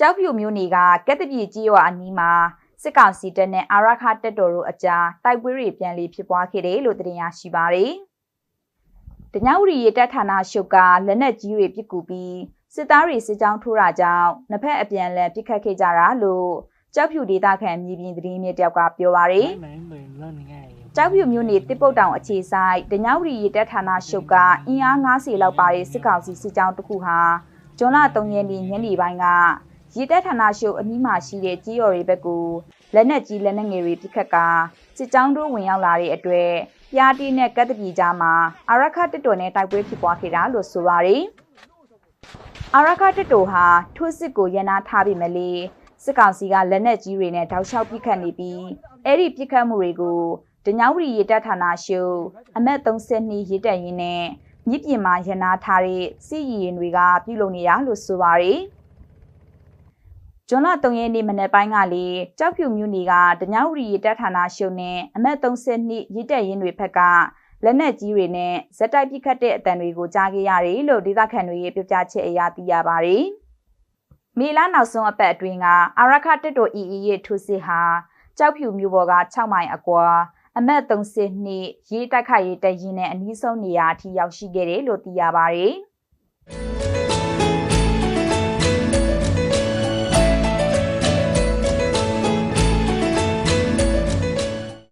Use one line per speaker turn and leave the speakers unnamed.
ကြောက်ပြူမျိုးနေကကက်တပြည်ကြီးရွာအနီးမှာစစ်ကောင်စီတပ်နဲ့အာရခတပ်တော်တို့အကြားတိုက်ပွဲတွေပြန်လည်ဖြစ်ပွားခဲ့တယ်လို့သိရရှိပါတယ်။တညဝရီရတပ်ဌာနရှုပ်ကလက်နက်ကြီးတွေပစ်ကူပြီးစစ်သားတွေစစ်ကြောင်းထိုးတာကြောင့်နှစ်ဖက်အပြန်အလှန်ပစ်ခတ်ခဲ့ကြတာလို့ကြောက်ဖြူဒေသခံမြေပြင်သတင်းမြစ်တယောက်ကပြောပါရယ်ကြောက်ဖြူမြို့နယ်တစ်ပုတ်တောင်အခြေဆိုင်တညဝရီရတပ်ဌာနရှုပ်ကအင်အား90လောက်ပါတဲ့စစ်ကောင်စီစစ်ကြောင်းတစ်ခုဟာဂျွန်လ3ရက်နေ့ညနေပိုင်းက ရတက်ဌာနရှုပ်အနီးမှာရှိတဲ့ကြီးရော်တွေဘက်ကိုလက်နက်ကြီးလက်နက်ငယ်တွေပစ်ခတ်ကာစစ်ကြောင်းတို့ဝင်ရောက်လာတဲ့အတွက်ပြားတီးနဲ့ကတ်တပီကြားမှာအာရခတက်တော်နဲ့တိုက်ပွဲဖြစ်ပွားခဲ့တာလို့ဆိုပါတယ်အာရခတက်တော်ဟာထိုးစစ်ကိုရန်နာထားပြီးမလေစစ်ကောင်စီကလက်နက်ကြီးတွေနဲ့တောက်လျှောက်ပစ်ခတ်နေပြီးအဲ့ဒီပစ်ခတ်မှုတွေကိုဒညောဝရီရေတပ်ဌာနရှုအမက်32ရေတပ်ရင်းနဲ့မြစ်ပြင်မှာရန်နာထားတဲ့စီရီရင်တွေကပြုလုပ်နေရလို့ဆိုပါရယ် ဂျွန်လ3ရက်နေ့မနေ့ပိုင်းကလေကြောက်ဖြူမြို့နယ်ကဒညောဝရီရေတပ်ဌာနရှုနဲ့အမက်32ရေတပ်ရင်းတွေဘက်ကလက်နက်ကြီးတွေနဲ့ဇက်တိုက်ပစ်ခတ်တဲ့အတန်တွေကိုကြားခဲ့ရတယ်လို့ဒေသခံတွေရဲ့ပြောပြချက်အရသိရပါရယ်မေလနောက်ဆုံးအပတ်အတွင်းကအာရခတက်တော် EE ရဲ့ထိုးစစ်ဟာကြောက်ဖြူမြို့ပေါ်က6မိုင်အကွာအမတ်32ရေးတိုက်ခိုက်ရေးတရင်နဲ့အနည်းဆုံးနေရာအထိရောက်ရှိခဲ့တယ်လို့သိရပါဗျ။